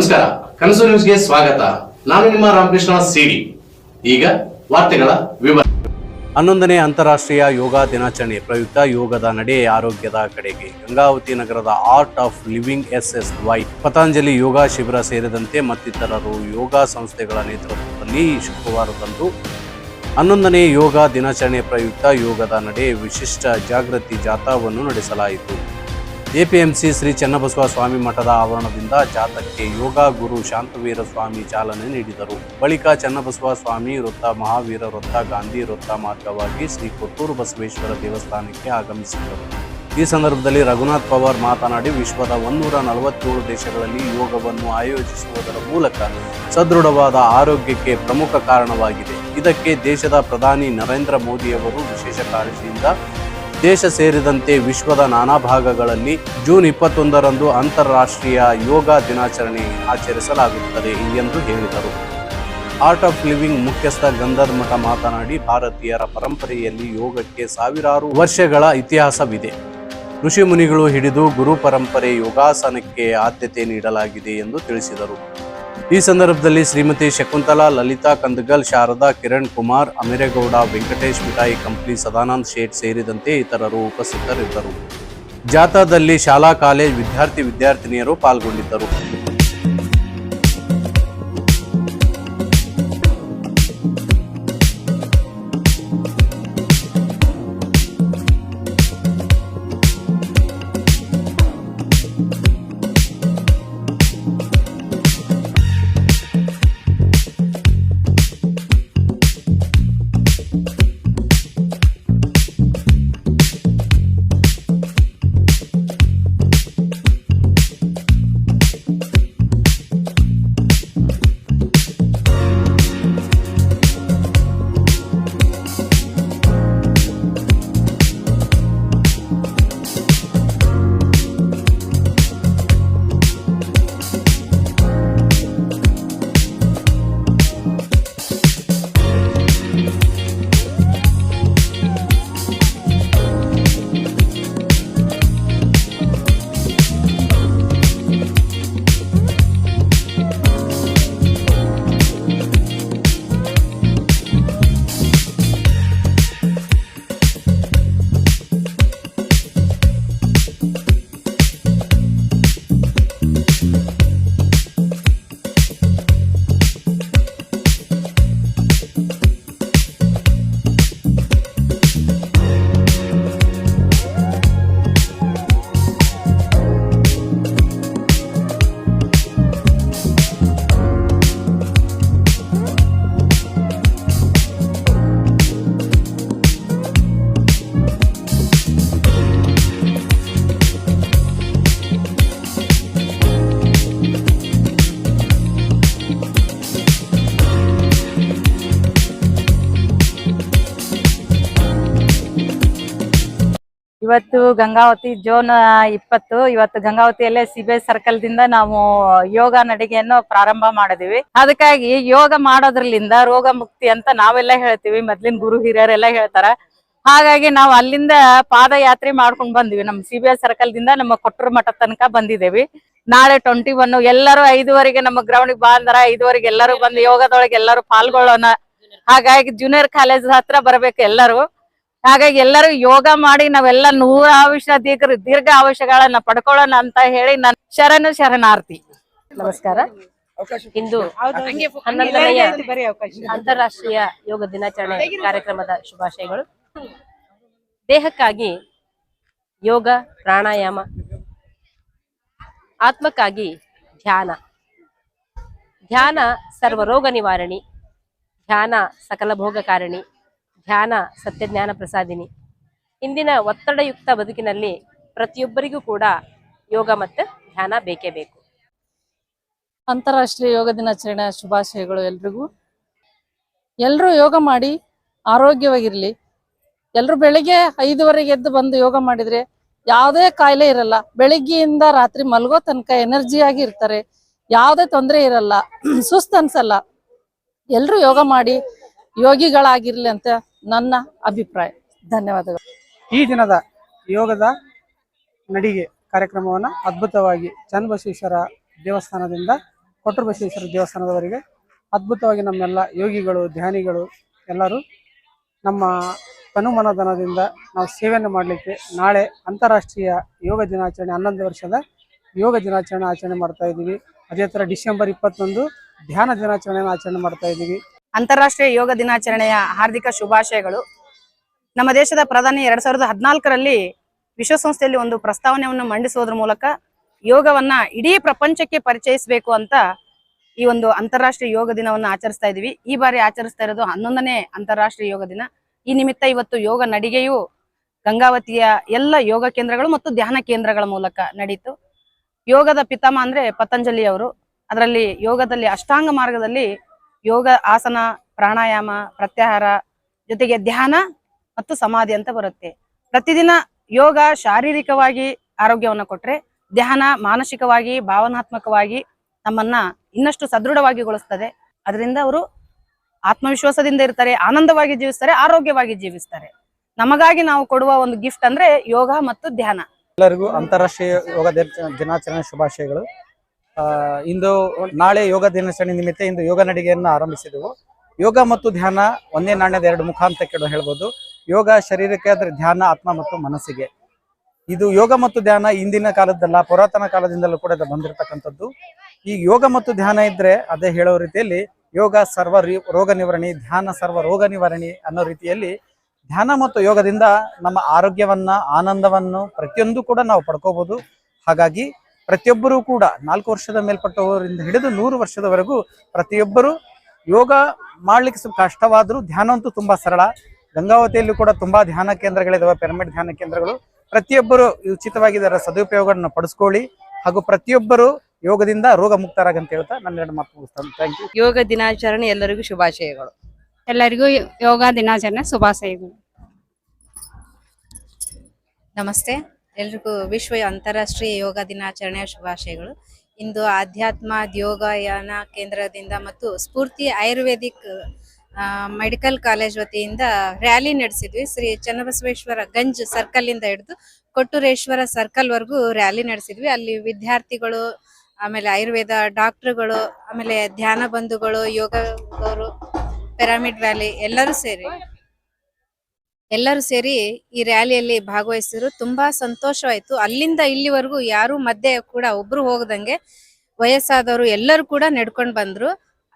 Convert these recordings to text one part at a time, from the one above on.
ನಮಸ್ಕಾರ. ಕನಸು ನ್ಯೂಸ್ಗೆ ಸ್ವಾಗತ. ನಾನು ನಿಮ್ಮ ರಾಮಕೃಷ್ಣ ಸಿಡಿ. ಈಗ ವಾರ್ತೆಗಳ ವಿವರ. ಹನ್ನೊಂದನೇ ಅಂತಾರಾಷ್ಟ್ರೀಯ ಯೋಗ ದಿನಾಚರಣೆ ಪ್ರಯುಕ್ತ ಯೋಗದ ನಡೆ ಆರೋಗ್ಯದ ಕಡೆಗೆ ಗಂಗಾವತಿ ನಗರದ art of living S S Y Patanjali ಯೋಗ ಶಿಬಿರ ಸೇರಿದಂತೆ ಮತ್ತಿತರರು ಯೋಗ ಸಂಸ್ಥೆಗಳ ನೇತೃತ್ವದಲ್ಲಿ ಶುಕ್ರವಾರದಂದು ಹನ್ನೊಂದನೇ ಯೋಗ ದಿನಾಚರಣೆ ಪ್ರಯುಕ್ತ ಯೋಗದ ನಡೆ ವಿಶಿಷ್ಟ ಜಾಗೃತಿ ಜಾಥಾವನ್ನು ನಡೆಸಲಾಯಿತು. ಎಪಿಎಂಸಿ ಶ್ರೀ ಚನ್ನಬಸವ ಸ್ವಾಮಿ ಮಠದ ಆವರಣದಿಂದ ಜಾಥಾಕ್ಕೆ ಯೋಗ ಗುರು ಶಾಂತವೀರ ಸ್ವಾಮಿ ಚಾಲನೆ ನೀಡಿದರು. ಬಳಿಕ ಚನ್ನಬಸವ ಸ್ವಾಮಿ ವೃತ್ತ, ಮಹಾವೀರ ವೃತ್ತ, ಗಾಂಧಿ ವೃತ್ತ ಮಾರ್ಗವಾಗಿ ಶ್ರೀ ಕೊತ್ತೂರು ಬಸವೇಶ್ವರ ದೇವಸ್ಥಾನಕ್ಕೆ ಆಗಮಿಸಿದರು. ಈ ಸಂದರ್ಭದಲ್ಲಿ ರಘುನಾಥ್ ಪವಾರ್ ಮಾತನಾಡಿ, ವಿಶ್ವದ ಒಂದೂರ ನಲವತ್ತೇಳು ದೇಶಗಳಲ್ಲಿ ಯೋಗವನ್ನು ಆಯೋಜಿಸುವುದರ ಮೂಲಕ ಸದೃಢವಾದ ಆರೋಗ್ಯಕ್ಕೆ ಪ್ರಮುಖ ಕಾರಣವಾಗಿದೆ. ಇದಕ್ಕೆ ದೇಶದ ಪ್ರಧಾನಿ ನರೇಂದ್ರ ಮೋದಿಯವರು ವಿಶೇಷ ಕಾಳಜಿಯಿಂದ ದೇಶ ಸೇರಿದಂತೆ ವಿಶ್ವದ ನಾನಾ ಭಾಗಗಳಲ್ಲಿ ಜೂನ್ ಇಪ್ಪತ್ತೊಂದರಂದು ಅಂತಾರಾಷ್ಟ್ರೀಯ ಯೋಗ ದಿನಾಚರಣೆ ಆಚರಿಸಲಾಗುತ್ತದೆ ಎಂದು ಹೇಳಿದರು. ಆರ್ಟ್ ಆಫ್ ಲಿವಿಂಗ್ ಮುಖ್ಯಸ್ಥ ಗಂಧರ್ ಮಠ ಮಾತನಾಡಿ, ಭಾರತೀಯರ ಪರಂಪರೆಯಲ್ಲಿ ಯೋಗಕ್ಕೆ ಸಾವಿರಾರು ವರ್ಷಗಳ ಇತಿಹಾಸವಿದೆ. ಋಷಿ ಮುನಿಗಳು ಹಿಡಿದು ಗುರು ಪರಂಪರೆ ಯೋಗಾಸನಕ್ಕೆ ಆದ್ಯತೆ ನೀಡಲಾಗಿದೆ ಎಂದು ತಿಳಿಸಿದರು. ಈ ಸಂದರ್ಭದಲ್ಲಿ ಶ್ರೀಮತಿ ಶಕುಂತಲಾ, ಲಲಿತಾ, ಕಂದಗಲ್, ಶಾರದಾ, ಕಿರಣ್ ಕುಮಾರ್, ಅಮಿರೇಗೌಡ, ವೆಂಕಟೇಶ್ ಮಿಠಾಯಿ ಕಂಪ್ಲಿ ಸದಾನಂದ್ ಶೇಟ್ ಸೇರಿದಂತೆ ಇತರರು ಉಪಸ್ಥಿತರಿದ್ದರು. ಜಾಥಾದಲ್ಲಿ ಶಾಲಾ, ಕಾಲೇಜ್ ವಿದ್ಯಾರ್ಥಿ, ವಿದ್ಯಾರ್ಥಿನಿಯರು ಪಾಲ್ಗೊಂಡಿದ್ದರು. ಇವತ್ತು ಗಂಗಾವತಿ ಜೋನ್ ಇಪ್ಪತ್ತು. ಇವತ್ತು ಗಂಗಾವತಿಯಲ್ಲೇ ಸಿಬೆ ಸರ್ಕಲ್ ದಿಂದ ನಾವು ಯೋಗ ನಡಿಗೆಯನ್ನು ಪ್ರಾರಂಭ ಮಾಡಿದೀವಿ. ಅದಕ್ಕಾಗಿ ಯೋಗ ಮಾಡೋದ್ರಲ್ಲಿಂದ ರೋಗ ಮುಕ್ತಿ ಅಂತ ನಾವೆಲ್ಲ ಹೇಳ್ತೀವಿ. ಮೊದ್ಲಿನ ಗುರು ಹಿರಿಯರೆಲ್ಲ ಹೇಳ್ತಾರ. ಹಾಗಾಗಿ ನಾವು ಅಲ್ಲಿಂದ ಪಾದಯಾತ್ರೆ ಮಾಡ್ಕೊಂಡ್ ಬಂದಿವಿ. ನಮ್ಮ ಸಿಬಿಐ ಸರ್ಕಲ್ ದಿಂದ ನಮ್ಮ ಕೊಟ್ಟೂರು ಮಠ ತನಕ ಬಂದಿದ್ದೇವೆ. ನಾಳೆ ಟ್ವೆಂಟಿ ಒನ್ ಎಲ್ಲರೂ ಐದುವರೆಗೆ ನಮ್ಮ ಗ್ರೌಂಡ್ ಬಾ ಅಂದಾರ ಐದುವರೆಗೆ ಎಲ್ಲರೂ ಬಂದು ಯೋಗದೊಳಗೆ ಎಲ್ಲರೂ ಪಾಲ್ಗೊಳ್ಳೋಣ. ಹಾಗಾಗಿ ಜೂನಿಯರ್ ಕಾಲೇಜ್ ಹತ್ರ ಬರ್ಬೇಕು ಎಲ್ಲರೂ. ಹಾಗಾಗಿ ಎಲ್ಲರೂ ಯೋಗ ಮಾಡಿ ನಾವೆಲ್ಲ ನೂರ ಆಯುಷ ದೀರ್ಘ ದೀರ್ಘ ಆಯುಷಗಳನ್ನ ಪಡ್ಕೊಳ್ಳೋಣ ಅಂತ ಹೇಳಿ ನನ್ನ ಶರಣು ಶರಣಾರ್ಥಿ. ನಮಸ್ಕಾರ. ಇಂದು ಹನ್ನೊಂದನೆಯ ಅಂತಾರಾಷ್ಟ್ರೀಯ ಯೋಗ ದಿನಾಚರಣೆ ಕಾರ್ಯಕ್ರಮದ ಶುಭಾಶಯಗಳು. ದೇಹಕ್ಕಾಗಿ ಯೋಗ ಪ್ರಾಣಾಯಾಮ ಆತ್ಮಕ್ಕಾಗಿ ಧ್ಯಾನ. ಧ್ಯಾನ ಸರ್ವರೋಗ ನಿವಾರಣಿ ಧ್ಯಾನ ಸಕಲ ಭೋಗಕಾರಣಿ. ಧ್ಯಾನ ಸತ್ಯಜ್ಞಾನ ಪ್ರಸಾದಿನಿ. ಇಂದಿನ ಒತ್ತಡಯುಕ್ತ ಬದುಕಿನಲ್ಲಿ ಪ್ರತಿಯೊಬ್ಬರಿಗೂ ಕೂಡ ಯೋಗ ಮತ್ತು ಧ್ಯಾನ ಬೇಕೇ ಬೇಕು. ಅಂತಾರಾಷ್ಟ್ರೀಯ ಯೋಗ ದಿನಾಚರಣೆ ಶುಭಾಶಯಗಳು ಎಲ್ರಿಗೂ. ಎಲ್ಲರೂ ಯೋಗ ಮಾಡಿ ಆರೋಗ್ಯವಾಗಿರಲಿ. ಎಲ್ಲರೂ ಬೆಳಿಗ್ಗೆ ಐದುವರೆಗೆ ಎದ್ದು ಬಂದು ಯೋಗ ಮಾಡಿದ್ರೆ ಯಾವುದೇ ಕಾಯಿಲೆ ಇರಲ್ಲ. ಬೆಳಿಗ್ಗೆಯಿಂದ ರಾತ್ರಿ ಮಲಗೋ ತನಕ ಎನರ್ಜಿಯಾಗಿ ಇರ್ತಾರೆ. ಯಾವುದೇ ತೊಂದರೆ ಇರಲ್ಲ. ಸುಸ್ತು ಅನ್ಸಲ್ಲ. ಎಲ್ಲರೂ ಯೋಗ ಮಾಡಿ ಯೋಗಿಗಳಾಗಿರ್ಲಿ ಅಂತ ನನ್ನ ಅಭಿಪ್ರಾಯ. ಧನ್ಯವಾದಗಳು. ಈ ದಿನದ ಯೋಗದ ನಡಿಗೆ ಕಾರ್ಯಕ್ರಮವನ್ನು ಅದ್ಭುತವಾಗಿ ಚನ್ನಬಸವೇಶ್ವರ ದೇವಸ್ಥಾನದಿಂದ ಕೊಟ್ಟರು ಬಸವೇಶ್ವರ ದೇವಸ್ಥಾನದವರೆಗೆ ಅದ್ಭುತವಾಗಿ ನಮ್ಮೆಲ್ಲ ಯೋಗಿಗಳು, ಧ್ಯಾನಿಗಳು ಎಲ್ಲರೂ ನಮ್ಮ ತನುಮನಧನದಿಂದ ನಾವು ಸೇವೆಯನ್ನು ಮಾಡಲಿಕ್ಕೆ ನಾಳೆ ಅಂತಾರಾಷ್ಟ್ರೀಯ ಯೋಗ ದಿನಾಚರಣೆ, ಹನ್ನೊಂದು ವರ್ಷದ ಯೋಗ ದಿನಾಚರಣೆ ಆಚರಣೆ ಮಾಡ್ತಾ ಇದ್ದೀವಿ. ಅದೇ ಥರ ಡಿಸೆಂಬರ್ ಇಪ್ಪತ್ತೊಂದು ಧ್ಯಾನ ದಿನಾಚರಣೆಯನ್ನು ಆಚರಣೆ ಮಾಡ್ತಾ ಇದ್ದೀವಿ. ಅಂತಾರಾಷ್ಟ್ರೀಯ ಯೋಗ ದಿನಾಚರಣೆಯ ಹಾರ್ದಿಕ ಶುಭಾಶಯಗಳು. ನಮ್ಮ ದೇಶದ ಪ್ರಧಾನಿ ಎರಡ್ ಸಾವಿರದ ಹದಿನಾಲ್ಕರಲ್ಲಿ ವಿಶ್ವಸಂಸ್ಥೆಯಲ್ಲಿ ಒಂದು ಪ್ರಸ್ತಾವನೆಯನ್ನು ಮಂಡಿಸುವುದರ ಮೂಲಕ ಯೋಗವನ್ನ ಇಡೀ ಪ್ರಪಂಚಕ್ಕೆ ಪರಿಚಯಿಸಬೇಕು ಅಂತ ಈ ಒಂದು ಅಂತಾರಾಷ್ಟ್ರೀಯ ಯೋಗ ದಿನವನ್ನು ಆಚರಿಸ್ತಾ ಇದೀವಿ ಈ ಬಾರಿ ಆಚರಿಸ್ತಾ ಇರೋದು ಹನ್ನೊಂದನೇ ಅಂತಾರಾಷ್ಟ್ರೀಯ ಯೋಗ ದಿನ. ಈ ನಿಮಿತ್ತ ಇವತ್ತು ಯೋಗ ನಡಿಗೆಯು ಗಂಗಾವತಿಯ ಎಲ್ಲ ಯೋಗ ಕೇಂದ್ರಗಳು ಮತ್ತು ಧ್ಯಾನ ಕೇಂದ್ರಗಳ ಮೂಲಕ ನಡೀತು. ಯೋಗದ ಪಿತಾಮ ಅಂದ್ರೆ ಪತಂಜಲಿ ಅವರು. ಅದರಲ್ಲಿ ಯೋಗದಲ್ಲಿ ಅಷ್ಟಾಂಗ ಮಾರ್ಗದಲ್ಲಿ ಯೋಗ, ಆಸನ, ಪ್ರಾಣಾಯಾಮ, ಪ್ರತ್ಯಾಹಾರ ಜೊತೆಗೆ ಧ್ಯಾನ ಮತ್ತು ಸಮಾಧಿ ಅಂತ ಬರುತ್ತೆ. ಪ್ರತಿದಿನ ಯೋಗ ಶಾರೀರಿಕವಾಗಿ ಆರೋಗ್ಯವನ್ನು ಕೊಟ್ರೆ ಧ್ಯಾನ ಮಾನಸಿಕವಾಗಿ, ಭಾವನಾತ್ಮಕವಾಗಿ ನಮ್ಮನ್ನ ಇನ್ನಷ್ಟು ಸದೃಢವಾಗಿಗೊಳಿಸ್ತದೆ ಅದರಿಂದ ಅವರು ಆತ್ಮವಿಶ್ವಾಸದಿಂದ ಇರ್ತಾರೆ, ಆನಂದವಾಗಿ ಜೀವಿಸ್ತಾರೆ, ಆರೋಗ್ಯವಾಗಿ ಜೀವಿಸ್ತಾರೆ. ನಮಗಾಗಿ ನಾವು ಕೊಡುವ ಒಂದು ಗಿಫ್ಟ್ ಅಂದ್ರೆ ಯೋಗ ಮತ್ತು ಧ್ಯಾನ. ಎಲ್ಲರಿಗೂ ಅಂತಾರಾಷ್ಟ್ರೀಯ ಯೋಗ ದಿನಾಚರಣೆ ಶುಭಾಶಯಗಳು. ಇಂದು ನಾಳೆ ಯೋಗ ದಿನಾಚರಣೆ ನಿಮಿತ್ತ ಇಂದು ಯೋಗ ನಡಿಗೆಯನ್ನು ಆರಂಭಿಸಿದೆವು. ಯೋಗ ಮತ್ತು ಧ್ಯಾನ ಒಂದೇ ನಾಣ್ಯದ ಎರಡು ಮುಖ ಅಂತ ಕೇಳೋ ಹೇಳ್ಬೋದು. ಯೋಗ ಶರೀರಕ್ಕೆ ಆದ್ರೆ ಧ್ಯಾನ, ಆತ್ಮ ಮತ್ತು ಮನಸ್ಸಿಗೆ. ಇದು ಯೋಗ ಮತ್ತು ಧ್ಯಾನ ಇಂದಿನ ಕಾಲದ್ದಲ್ಲ, ಪುರಾತನ ಕಾಲದಿಂದಲೂ ಕೂಡ ಅದು ಬಂದಿರತಕ್ಕಂಥದ್ದು. ಈ ಯೋಗ ಮತ್ತು ಧ್ಯಾನ ಇದ್ರೆ ಅದೇ ಹೇಳೋ ರೀತಿಯಲ್ಲಿ ಯೋಗ ಸರ್ವ ರೋಗ ನಿವಾರಣೆ, ಧ್ಯಾನ ಸರ್ವ ರೋಗ ನಿವಾರಣೆ ಅನ್ನೋ ರೀತಿಯಲ್ಲಿ ಧ್ಯಾನ ಮತ್ತು ಯೋಗದಿಂದ ನಮ್ಮ ಆರೋಗ್ಯವನ್ನ, ಆನಂದವನ್ನು ಪ್ರತಿಯೊಂದು ಕೂಡ ನಾವು ಪಡ್ಕೋಬಹುದು ಹಾಗಾಗಿ ಪ್ರತಿಯೊಬ್ಬರೂ ಕೂಡ ನಾಲ್ಕು ವರ್ಷದ ಮೇಲ್ಪಟ್ಟವರಿಂದ ಹಿಡಿದು ನೂರು ವರ್ಷದವರೆಗೂ ಪ್ರತಿಯೊಬ್ಬರು ಯೋಗ ಮಾಡ್ಲಿಕ್ಕೆ ಸ್ವಲ್ಪ ಕಷ್ಟವಾದರೂ ಧ್ಯಾನ ಅಂತೂ ತುಂಬಾ ಸರಳ. ಗಂಗಾವತಿಯಲ್ಲೂ ಕೂಡ ತುಂಬಾ ಧ್ಯಾನ ಕೇಂದ್ರಗಳಿದಾವೆ ಪಿರಮಿಡ್ ಧ್ಯಾನ ಕೇಂದ್ರಗಳು. ಪ್ರತಿಯೊಬ್ಬರು ಉಚಿತವಾಗಿ ಇದರ ಸದುಪಯೋಗವನ್ನು ಪಡಿಸ್ಕೊಳ್ಳಿ. ಹಾಗೂ ಪ್ರತಿಯೊಬ್ಬರು ಯೋಗದಿಂದ ರೋಗ ಮುಕ್ತರಾಗಂತ ಹೇಳ್ತಾ ನನ್ನ ಎರಡು ಮಾತು ಮುಗಿಸ್ತಾನೆ ಥ್ಯಾಂಕ್ ಯು ಯೋಗ ದಿನಾಚರಣೆ ಎಲ್ಲರಿಗೂ ಶುಭಾಶಯಗಳು. ಎಲ್ಲರಿಗೂ ಯೋಗ ದಿನಾಚರಣೆ ಶುಭಾಶಯಗಳು. ನಮಸ್ತೆ. ಎಲ್ರಿಗೂ ವಿಶ್ವ ಅಂತಾರಾಷ್ಟ್ರೀಯ ಯೋಗ ದಿನಾಚರಣೆಯ ಶುಭಾಶಯಗಳು. ಇಂದು ಆಧ್ಯಾತ್ಮ, ಯೋಗಯಾನ ಕೇಂದ್ರದಿಂದ ಮತ್ತು ಸ್ಫೂರ್ತಿ ಆಯುರ್ವೇದಿಕ್ ಮೆಡಿಕಲ್ ಕಾಲೇಜ್ ವತಿಯಿಂದ ರ್ಯಾಲಿ ನಡೆಸಿದ್ವಿ. ಶ್ರೀ ಚನ್ನಬಸವೇಶ್ವರ ಗಂಜ್ ಸರ್ಕಲ್ ಇಂದ ಹಿಡಿದು ಕೊಟ್ಟೂರೇಶ್ವರ ಸರ್ಕಲ್ ವರೆಗೂ ರ್ಯಾಲಿ ನಡೆಸಿದ್ವಿ. ಅಲ್ಲಿ ವಿದ್ಯಾರ್ಥಿಗಳು, ಆಮೇಲೆ ಆಯುರ್ವೇದ ಡಾಕ್ಟರ್ಗಳು, ಆಮೇಲೆ ಧ್ಯಾನ ಬಂಧುಗಳು ಯೋಗದವರು ಪಿರಾಮಿಡ್ ವ್ಯಾಲಿ ಎಲ್ಲರೂ ಸೇರಿ ಎಲ್ಲರೂ ಸೇರಿ ಈ ರ್ಯಾಲಿಯಲ್ಲಿ ಭಾಗವಹಿಸಿದ್ರು. ತುಂಬಾ ಸಂತೋಷವಾಯ್ತು. ಅಲ್ಲಿಂದ ಇಲ್ಲಿವರೆಗೂ ಯಾರು ಮಧ್ಯೆ ಕೂಡ ಒಬ್ರು ಹೋಗದಂಗೆ ವಯಸ್ಸಾದವರು ಎಲ್ಲರೂ ಕೂಡ ನಡ್ಕೊಂಡು ಬಂದ್ರು.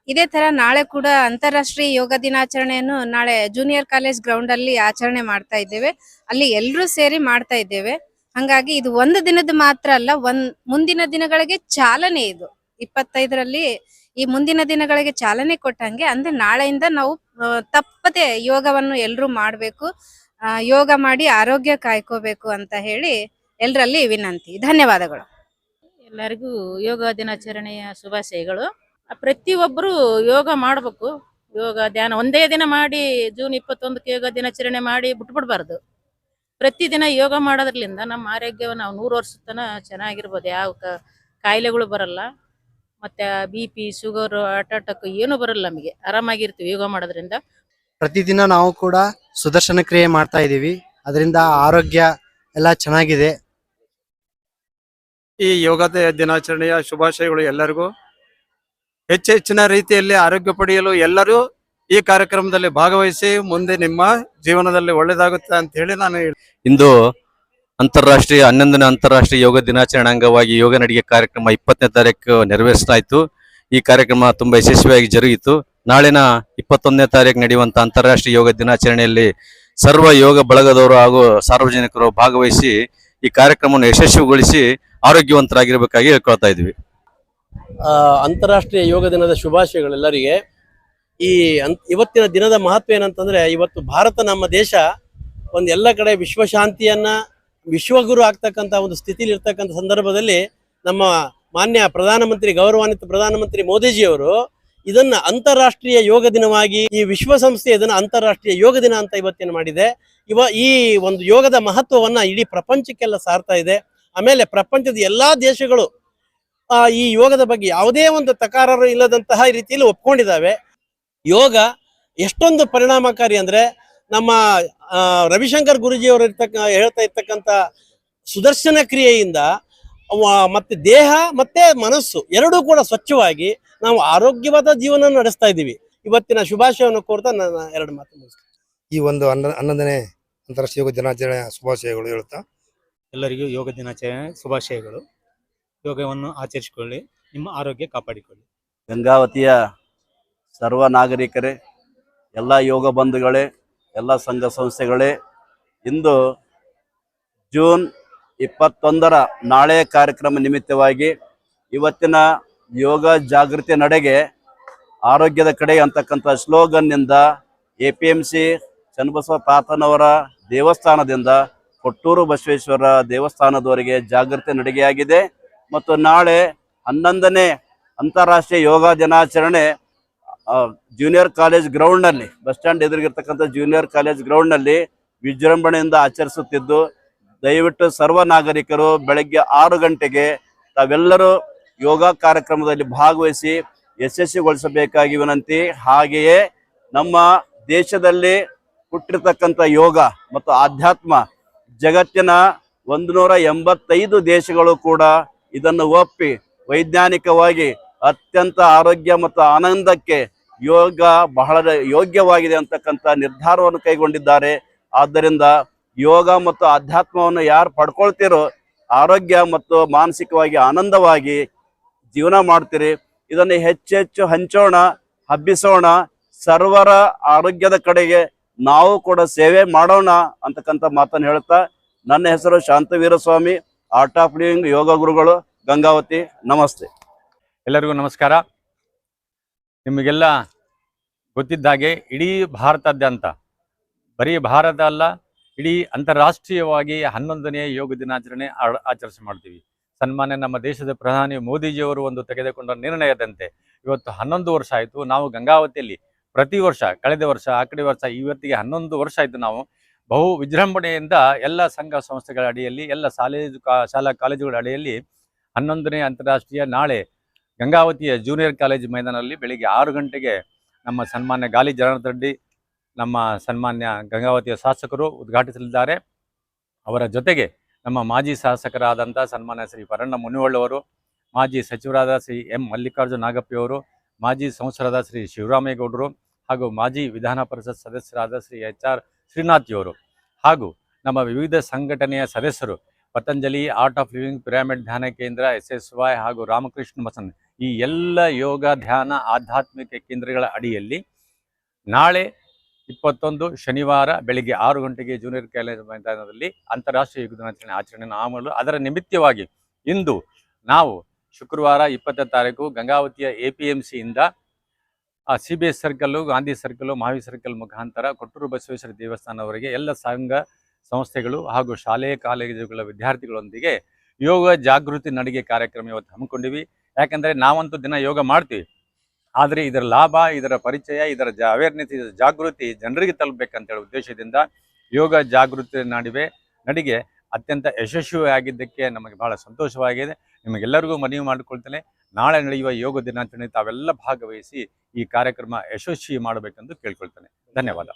ಇದೇ ತರ ನಾಳೆ ಕೂಡ ಅಂತಾರಾಷ್ಟ್ರೀಯ ಯೋಗ ದಿನಾಚರಣೆಯನ್ನು ನಾಳೆ ಜೂನಿಯರ್ ಕಾಲೇಜ್ ಗ್ರೌಂಡ್ ಅಲ್ಲಿ ಆಚರಣೆ ಮಾಡ್ತಾ ಇದ್ದೇವೆ. ಅಲ್ಲಿ ಎಲ್ಲರೂ ಸೇರಿ ಮಾಡ್ತಾ ಇದ್ದೇವೆ. ಹಂಗಾಗಿ ಇದು ಒಂದು ದಿನದ ಮಾತ್ರ ಅಲ್ಲ, ಒಂದ್ ಮುಂದಿನ ದಿನಗಳಿಗೆ ಚಾಲನೆ ಇದು. ಇಪ್ಪತ್ತೈದರಲ್ಲಿ ಈ ಮುಂದಿನ ದಿನಗಳಿಗೆ ಚಾಲನೆ ಕೊಟ್ಟಂಗೆ, ಅಂದ್ರೆ ನಾಳೆಯಿಂದ ನಾವು ತಪ್ಪದೆ ಯೋಗವನ್ನು ಎಲ್ಲರೂ ಮಾಡ್ಬೇಕು. ಯೋಗ ಮಾಡಿ ಆರೋಗ್ಯ ಕಾಯ್ಕೋಬೇಕು ಅಂತ ಹೇಳಿ ಎಲ್ಲರಲ್ಲಿ ವಿನಂತಿ. ಧನ್ಯವಾದಗಳು. ಎಲ್ಲರಿಗೂ ಯೋಗ ದಿನಾಚರಣೆಯ ಶುಭಾಶಯಗಳು. ಪ್ರತಿಯೊಬ್ಬರು ಯೋಗ ಮಾಡಬೇಕು. ಯೋಗ ಧ್ಯಾನ ಒಂದೇ ದಿನ ಮಾಡಿ ಜೂನ್ ಇಪ್ಪತ್ತೊಂದಕ್ಕೆ ಯೋಗ ದಿನಾಚರಣೆ ಮಾಡಿ ಬಿಟ್ಬಿಡ್ಬಾರ್ದು. ಪ್ರತಿದಿನ ಯೋಗ ಮಾಡೋದ್ರಿಂದ ನಮ್ಮ ಆರೋಗ್ಯವನ್ನು ನಾವು ನೂರು ವರ್ಷ ತನಕ ಚೆನ್ನಾಗಿರ್ಬೋದು. ಯಾವ ಕಾಯಿಲೆಗಳು ಬರಲ್ಲ. ಮತ್ತೆ B P sugar heart attack ಏನು ಬರಲ್ಲ ನಮಗೆ. ಆರಾಮಾಗಿರ್ತೀವಿ ಯೋಗ ಮಾಡೋದ್ರಿಂದ. ಪ್ರತಿದಿನ ನಾವು ಕೂಡ ಸುದರ್ಶನ ಕ್ರಿಯೆ ಮಾಡ್ತಾ ಇದ್ದೀವಿ. ಅದರಿಂದ ಆರೋಗ್ಯ ಎಲ್ಲ ಚೆನ್ನಾಗಿದೆ. ಈ ಯೋಗದ ದಿನಾಚರಣೆಯ ಶುಭಾಶಯಗಳು ಎಲ್ಲರಿಗೂ. ಹೆಚ್ಚು ಹೆಚ್ಚಿನ ರೀತಿಯಲ್ಲಿ ಆರೋಗ್ಯ ಪಡೆಯಲು ಎಲ್ಲರೂ ಈ ಕಾರ್ಯಕ್ರಮದಲ್ಲಿ ಭಾಗವಹಿಸಿ ಮುಂದೆ ನಿಮ್ಮ ಜೀವನದಲ್ಲಿ ಒಳ್ಳೆಯದಾಗುತ್ತೆ ಅಂತ ಹೇಳಿ ನಾನು ಇಂದು ಅಂತಾರಾಷ್ಟ್ರೀಯ, ಹನ್ನೊಂದನೇ ಅಂತಾರಾಷ್ಟ್ರೀಯ ಯೋಗ ದಿನಾಚರಣೆ ಅಂಗವಾಗಿ ಯೋಗ ನಡಿಗೆ ಕಾರ್ಯಕ್ರಮ ಇಪ್ಪತ್ತನೇ ತಾರೀಕು ನೆರವೇರಿಸಲಾಯಿತು. ಈ ಕಾರ್ಯಕ್ರಮ ತುಂಬಾ ಯಶಸ್ವಿಯಾಗಿ ಜರುಗಿತು. ನಾಳಿನ ಇಪ್ಪತ್ತೊಂದನೇ ತಾರೀಕು ನಡೆಯುವಂಥ ಅಂತಾರಾಷ್ಟ್ರೀಯ ಯೋಗ ದಿನಾಚರಣೆಯಲ್ಲಿ ಸರ್ವ ಯೋಗ ಬಳಗದವರು ಹಾಗೂ ಸಾರ್ವಜನಿಕರು ಭಾಗವಹಿಸಿ ಈ ಕಾರ್ಯಕ್ರಮವನ್ನು ಯಶಸ್ವಿಗೊಳಿಸಿ ಆರೋಗ್ಯವಂತರಾಗಿರಬೇಕಾಗಿ ಹೇಳ್ಕೊಳ್ತಾ ಇದ್ವಿ ಅಂತಾರಾಷ್ಟ್ರೀಯ ಯೋಗ ದಿನದ ಶುಭಾಶಯಗಳೆಲ್ಲರಿಗೆ ಈ ಇವತ್ತಿನ ದಿನದ ಮಹತ್ವ ಏನಂತಂದ್ರೆ, ಇವತ್ತು ಭಾರತ ನಮ್ಮ ದೇಶ ಒಂದು ಎಲ್ಲ ಕಡೆ ವಿಶ್ವಶಾಂತಿಯನ್ನ ವಿಶ್ವಗುರು ಆಗ್ತಕ್ಕಂಥ ಒಂದು ಸ್ಥಿತಿಲಿ ಇರ್ತಕ್ಕಂಥ ಸಂದರ್ಭದಲ್ಲಿ ನಮ್ಮ ಮಾನ್ಯ ಪ್ರಧಾನಮಂತ್ರಿ, ಗೌರವಾನ್ವಿತ ಪ್ರಧಾನಮಂತ್ರಿ ಮೋದಿಜಿಯವರು ಇದನ್ನ ಅಂತಾರಾಷ್ಟ್ರೀಯ ಯೋಗ ದಿನವಾಗಿ, ಈ ವಿಶ್ವಸಂಸ್ಥೆ ಇದನ್ನ ಅಂತಾರಾಷ್ಟ್ರೀಯ ಯೋಗ ದಿನ ಅಂತ ಇವತ್ತೇನು ಮಾಡಿದೆ. ಇವ ಈ ಒಂದು ಯೋಗದ ಮಹತ್ವವನ್ನ ಇಡೀ ಪ್ರಪಂಚಕ್ಕೆಲ್ಲ ಸಾರ್ತಾ ಇದೆ. ಆಮೇಲೆ ಪ್ರಪಂಚದ ಎಲ್ಲಾ ದೇಶಗಳು ಈ ಯೋಗದ ಬಗ್ಗೆ ಯಾವುದೇ ಒಂದು ತಕರಾರು ಇಲ್ಲದಂತಹ ರೀತಿಯಲ್ಲಿ ಒಪ್ಕೊಂಡಿದ್ದಾವೆ. ಯೋಗ ಎಷ್ಟೊಂದು ಪರಿಣಾಮಕಾರಿ ಅಂದ್ರೆ ನಮ್ಮ ರವಿಶಂಕರ್ ಗುರುಜಿಯವರು ಇರ್ತಕ್ಕ ಹೇಳ್ತಾ ಇರ್ತಕ್ಕಂಥ ಸುದರ್ಶನ ಕ್ರಿಯೆಯಿಂದ ಮತ್ತೆ ದೇಹ ಮತ್ತೆ ಮನಸ್ಸು ಎರಡೂ ಕೂಡ ಸ್ವಚ್ಛವಾಗಿ ನಾವು ಆರೋಗ್ಯವಾದ ಜೀವನ ನಡೆಸ್ತಾ ಇದ್ದೀವಿ. ಇವತ್ತಿನ ಶುಭಾಶಯವನ್ನು ಕೋರ್ತಾ ನನ್ನ ಎರಡು ಮಾತು ಮುಗಿಸ್ತೇನೆ. ಈ ಒಂದು ಹನ್ನ ಹನ್ನೊಂದನೇ ಅಂತಾರಾಷ್ಟ್ರೀಯ ಯೋಗ ದಿನಾಚರಣೆಯ ಶುಭಾಶಯಗಳು ಹೇಳ್ತಾ ಎಲ್ಲರಿಗೂ ಯೋಗ ದಿನಾಚರಣೆ ಶುಭಾಶಯಗಳು. ಯೋಗವನ್ನು ಆಚರಿಸಿಕೊಳ್ಳಿ ನಿಮ್ಮ ಆರೋಗ್ಯ ಕಾಪಾಡಿಕೊಳ್ಳಿ. ಗಂಗಾವತಿಯ ಸರ್ವ ನಾಗರಿಕರೇ ಎಲ್ಲ ಯೋಗ ಬಂಧುಗಳೇ ಎಲ್ಲ ಸಂಘ ಸಂಸ್ಥೆಗಳೇ ಇಂದು ಜೂನ್ ಇಪ್ಪತ್ತೊಂದರ ನಾಳೆ ಕಾರ್ಯಕ್ರಮ ನಿಮಿತ್ತವಾಗಿ ಇವತ್ತಿನ ಯೋಗ ಜಾಗೃತಿ ನಡೆಗೆ ಆರೋಗ್ಯದ ಕಡೆ ಅಂತಕ್ಕಂಥ ಸ್ಲೋಗನ್ನಿಂದ A P M C Channabasava ತಾತನವರ ದೇವಸ್ಥಾನದಿಂದ ಕೊಟ್ಟೂರು ಬಸವೇಶ್ವರ ದೇವಸ್ಥಾನದವರೆಗೆ ಜಾಗೃತಿ ನಡಿಗೆಯಾಗಿದೆ. ಮತ್ತು ನಾಳೆ ಹನ್ನೊಂದನೇ ಅಂತಾರಾಷ್ಟ್ರೀಯ ಯೋಗ ದಿನಾಚರಣೆ ಜೂನಿಯರ್ ಕಾಲೇಜ್ ಗ್ರೌಂಡ್ನಲ್ಲಿ ಬಸ್ ಸ್ಟ್ಯಾಂಡ್ ಎದುರಿಗಿರ್ತಕ್ಕಂಥ ಜೂನಿಯರ್ ಕಾಲೇಜ್ ಗ್ರೌಂಡ್ನಲ್ಲಿ ವಿಜೃಂಭಣೆಯಿಂದ ಆಚರಿಸುತ್ತಿದ್ದು, ದಯವಿಟ್ಟು ಸರ್ವ ನಾಗರಿಕರು ಬೆಳಗ್ಗೆ ಆರು ಗಂಟೆಗೆ ತಾವೆಲ್ಲರೂ ಯೋಗ ಕಾರ್ಯಕ್ರಮದಲ್ಲಿ ಭಾಗವಹಿಸಿ ಯಶಸ್ವಿಗೊಳಿಸಬೇಕಾಗಿ ವಿನಂತಿ. ಹಾಗೆಯೇ ನಮ್ಮ ದೇಶದಲ್ಲಿ ಹುಟ್ಟಿರ್ತಕ್ಕಂಥ ಯೋಗ ಮತ್ತು ಆಧ್ಯಾತ್ಮ ಜಗತ್ತಿನ ಒಂದು ನೂರ ಎಂಬತ್ತೈದು ದೇಶಗಳು ಕೂಡ ಇದನ್ನು ಒಪ್ಪಿ ವೈಜ್ಞಾನಿಕವಾಗಿ ಅತ್ಯಂತ ಆರೋಗ್ಯ ಮತ್ತು ಆನಂದಕ್ಕೆ ಯೋಗ ಬಹಳ ಯೋಗ್ಯವಾಗಿದೆ ಅಂತಕ್ಕಂಥ ನಿರ್ಧಾರವನ್ನು ಕೈಗೊಂಡಿದ್ದಾರೆ. ಆದ್ದರಿಂದ ಯೋಗ ಮತ್ತು ಆಧ್ಯಾತ್ಮವನ್ನು ಯಾರು ಪಡ್ಕೊಳ್ತೀರೋ ಆರೋಗ್ಯ ಮತ್ತು ಮಾನಸಿಕವಾಗಿ ಆನಂದವಾಗಿ ಜೀವನ ಮಾಡ್ತೀರಿ. ಇದನ್ನು ಹೆಚ್ಚೆಚ್ಚು ಹಂಚೋಣ, ಹಬ್ಬಿಸೋಣ. ಸರ್ವರ ಆರೋಗ್ಯದ ಕಡೆಗೆ ನಾವು ಕೂಡ ಸೇವೆ ಮಾಡೋಣ ಅಂತಕ್ಕಂಥ ಮಾತನ್ನು ಹೇಳ್ತಾ ನನ್ನ ಹೆಸರು Shantaveera Swami art of living ಯೋಗ ಗುರುಗಳು ಗಂಗಾವತಿ, ನಮಸ್ತೆ. ಎಲ್ಲರಿಗೂ ನಮಸ್ಕಾರ. ನಿಮಗೆಲ್ಲ ಗೊತ್ತಿದ್ದ ಹಾಗೆ ಇಡೀ ಭಾರತಾದ್ಯಂತ, ಬರೀ ಭಾರತ ಅಲ್ಲ, ಇಡೀ ಅಂತಾರಾಷ್ಟ್ರೀಯವಾಗಿ ಹನ್ನೊಂದನೇ ಯೋಗ ದಿನಾಚರಣೆ ಆಚರಿಸಿ ಮಾಡ್ತೀವಿ. ಸನ್ಮಾನ್ಯ ನಮ್ಮ ದೇಶದ ಪ್ರಧಾನಿ ಮೋದಿಜಿಯವರು ಒಂದು ತೆಗೆದುಕೊಂಡ ನಿರ್ಣಯದಂತೆ ಇವತ್ತು ಹನ್ನೊಂದು ವರ್ಷ ಆಯಿತು. ನಾವು ಗಂಗಾವತಿಯಲ್ಲಿ ಪ್ರತಿ ವರ್ಷ, ಕಳೆದ ವರ್ಷ, ಆ ಕಡೆ ವರ್ಷ, ಇವತ್ತಿಗೆ ಹನ್ನೊಂದು ವರ್ಷ ಆಯಿತು ನಾವು ಬಹು ವಿಜೃಂಭಣೆಯಿಂದ ಎಲ್ಲ ಸಂಘ ಸಂಸ್ಥೆಗಳ ಅಡಿಯಲ್ಲಿ, ಎಲ್ಲ ಶಾಲೆ ಶಾಲಾ ಕಾಲೇಜುಗಳ ಅಡಿಯಲ್ಲಿ ಹನ್ನೊಂದನೇ ಅಂತಾರಾಷ್ಟ್ರೀಯ ನಾಳೆ ಗಂಗಾವತಿಯ ಜೂನಿಯರ್ ಕಾಲೇಜ್ ಮೈದಾನದಲ್ಲಿ ಬೆಳಿಗ್ಗೆ ಆರು ಗಂಟೆಗೆ ನಮ್ಮ ಸನ್ಮಾನ್ಯ ಗಾಲಿ ಜನಾರ್ದನ್ ರೆಡ್ಡಿ, ನಮ್ಮ ಸನ್ಮಾನ್ಯ ಗಂಗಾವತಿಯ ಶಾಸಕರು ಉದ್ಘಾಟಿಸಲಿದ್ದಾರೆ. ಅವರ ಜೊತೆಗೆ ನಮ್ಮ ಮಾಜಿ ಶಾಸಕರಾದಂಥ ಸನ್ಮಾನ್ಯ ಶ್ರೀ ಪರಣ್ಣ ಮುನಿವಳ್ಳವರು, ಮಾಜಿ ಸಚಿವರಾದ ಶ್ರೀ ಎಂ ಮಲ್ಲಿಕಾರ್ಜುನ ನಾಗಪ್ಪಿಯವರು ಮಾಜಿ ಸಂಸದರಾದ ಶ್ರೀ ಶಿವರಾಮೇಗೌಡರು ಹಾಗೂ ಮಾಜಿ ವಿಧಾನ ಪರಿಷತ್ ಸದಸ್ಯರಾದ ಶ್ರೀ ಎಚ್ ಆರ್ ಶ್ರೀನಾಥ್ಜಿಯವರು ಹಾಗೂ ನಮ್ಮ ವಿವಿಧ ಸಂಘಟನೆಯ ಸದಸ್ಯರು, Patanjali art of living pyramid ಧ್ಯಾನ ಕೇಂದ್ರ ಎಸ್ ಎಸ್ ವೈ ಹಾಗೂ ರಾಮಕೃಷ್ಣ ಮಸನ್ ಈ ಎಲ್ಲ ಯೋಗ, ಧ್ಯಾನ, ಆಧ್ಯಾತ್ಮಿಕ ಕೇಂದ್ರಗಳ ಅಡಿಯಲ್ಲಿ ನಾಳೆ ಇಪ್ಪತ್ತೊಂದು ಶನಿವಾರ ಬೆಳಿಗ್ಗೆ ಆರು ಗಂಟೆಗೆ ಜೂನಿಯರ್ ಕಾಲೇಜ್ ಮೈದಾನದಲ್ಲಿ ಅಂತಾರಾಷ್ಟ್ರೀಯ ಯೋಗ ದಿನಾಚರಣೆ ಆಚರಣೆ ಮಾಡಲು ಅದರ ನಿಮಿತ್ತವಾಗಿ ಇಂದು ನಾವು ಶುಕ್ರವಾರ ಇಪ್ಪತ್ತನೇ ತಾರೀಕು ಗಂಗಾವತಿಯ A P M ಸಿಯಿಂದ C B S circle Gandhi circle ಮಹಾವಿ circle ಮುಖಾಂತರ ಕೊಟ್ಟೂರು ಬಸವೇಶ್ವರ ದೇವಸ್ಥಾನವರಿಗೆ ಎಲ್ಲ ಸಂಘ ಸಂಸ್ಥೆಗಳು ಹಾಗೂ ಶಾಲೆ, ಕಾಲೇಜುಗಳ ವಿದ್ಯಾರ್ಥಿಗಳೊಂದಿಗೆ ಯೋಗ ಜಾಗೃತಿ ನಡಿಗೆ ಕಾರ್ಯಕ್ರಮ ಇವತ್ತು ಹಮ್ಮಿಕೊಂಡಿವಿ. ಯಾಕಂದರೆ ನಾವಂತೂ ದಿನ ಯೋಗ ಮಾಡ್ತೀವಿ. ಆದರೆ ಇದರ ಲಾಭ, ಇದರ ಪರಿಚಯ, ಇದರ ಜ ಅವೇರ್ನೆಸ್ ಇದರ ಜಾಗೃತಿ ಜನರಿಗೆ ತಲುಪಬೇಕಂತೇಳಿ ಉದ್ದೇಶದಿಂದ ಯೋಗ ಜಾಗೃತಿ ನಡುವೆ. ನಡಿಗೆ ಅತ್ಯಂತ ಯಶಸ್ವಿಯಾಗಿದ್ದಕ್ಕೆ ನಮಗೆ ಬಹಳ ಸಂತೋಷವಾಗಿದೆ. ನಿಮಗೆಲ್ಲರಿಗೂ ಮನವಿ ಮಾಡಿಕೊಳ್ತೇನೆ. ನಾಳೆ ನಡೆಯುವ ಯೋಗ ದಿನಾಚರಣೆ ತಾವೆಲ್ಲ ಭಾಗವಹಿಸಿ ಈ ಕಾರ್ಯಕ್ರಮ ಯಶಸ್ವಿ ಮಾಡಬೇಕೆಂದು ಕೇಳ್ಕೊಳ್ತೇನೆ. ಧನ್ಯವಾದ.